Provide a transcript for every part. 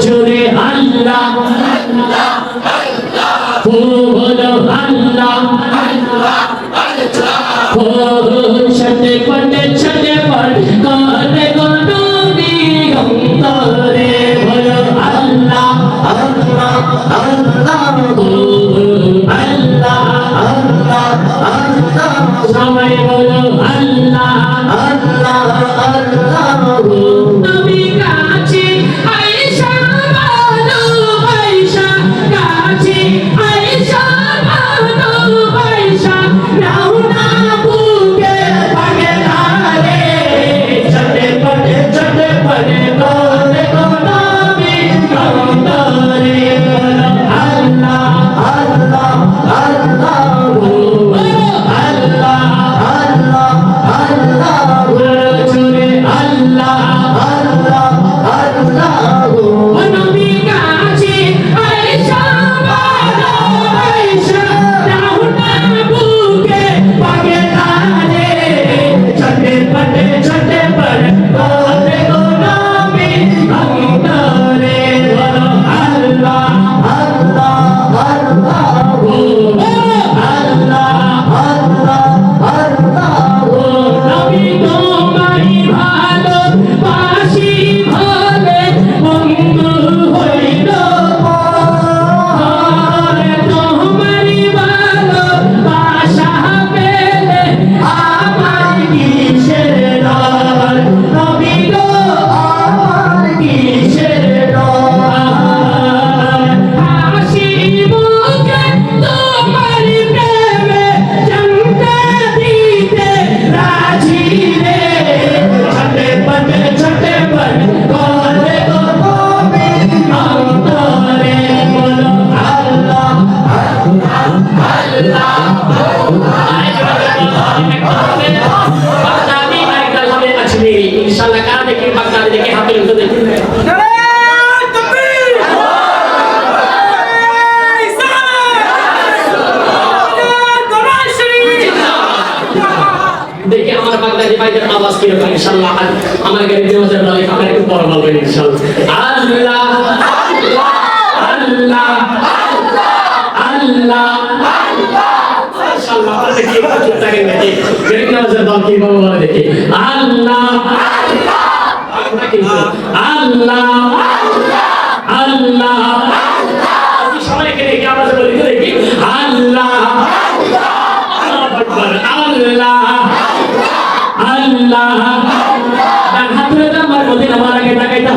ঝরে আমার বাগদাদি ভাইদের আওয়াজ কীরকম ইনশাল্লাহ। আমার গাড়ি দিয়ে বাজার মালিক আমার একটু বড় বলবেন আল্লাহ আল্লাহ। ডান হাত তুলে দাও আমার মদিনা মারা তাকাইতে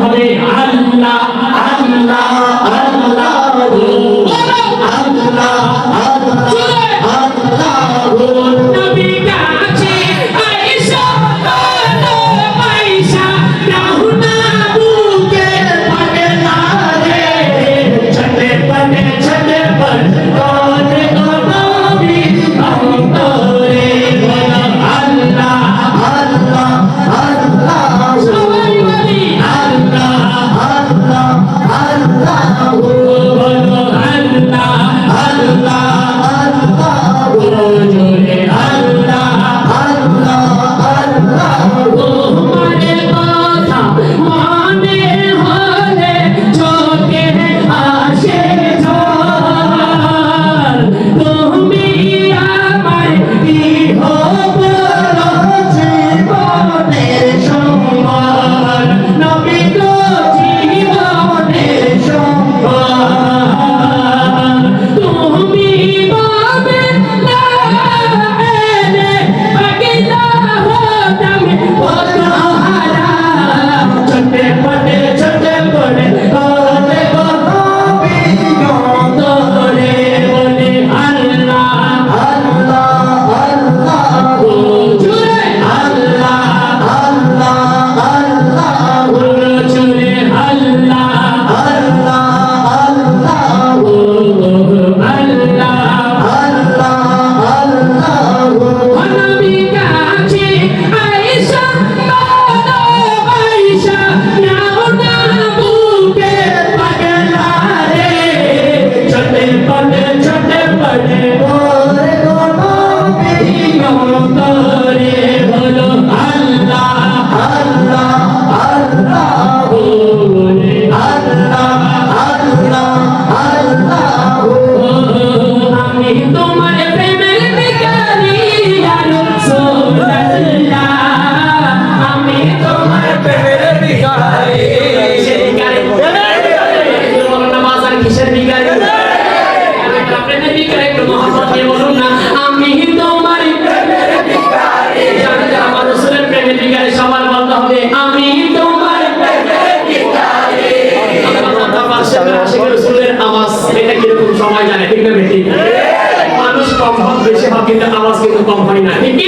কিন্তু আওয়াজ কিন্তু কম হয় না ঠিক কি